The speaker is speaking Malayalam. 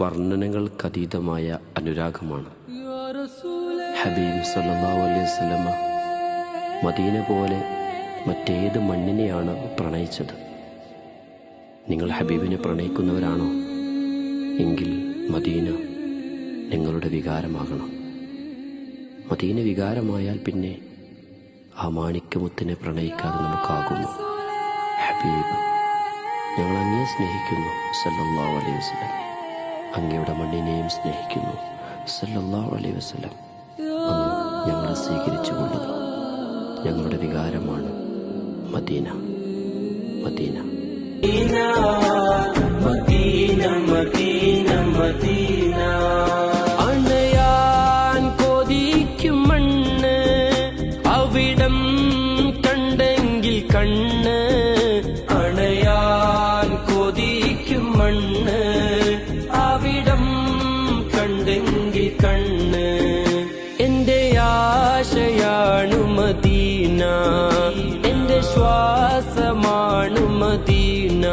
വർണനകൾക്കതീതമായ അനുരാഗമാണ്. ഹബീബ് സല്ലല്ലാഹു അലൈഹി മദീന പോലെ മറ്റേത് മണ്ണിനെയാണ് പ്രണയിച്ചത്. നിങ്ങൾ ഹബീബിനെ പ്രണയിക്കുന്നവരാണോ? എങ്കിൽ മദീന നിങ്ങളുടെ വികാരമാകണം. മദീന വികാരമായാൽ പിന്നെ ആ മാണിക്യമുത്തിനെ പ്രണയിക്കാതെ നമുക്കാകുന്നു ഹബീബ് ഞങ്ങൾ സ്നേഹിക്കുന്നു സല്ലാ അലൈഹി വസല്ലം. അങ്ങയുടെ മണ്ണിനെയും സ്നേഹിക്കുന്നു. സല്ലല്ലാഹു അലൈഹി വസല്ലം. അങ്ങ് ഞങ്ങളെ സ്വീകരിച്ചു ഞങ്ങളുടെ വികാരമാണ് മദീന മദീന. അണയാൻ കൊതിക്കും മണ്ണ്. അവിടം കണ്ടെങ്കിൽ കണ്ണ് കണ്ടെങ്കിൽ കണ്ണ്. എന്റെ ആശയാണു മദീന. എന്റെ ശ്വാസമാണു മദീന.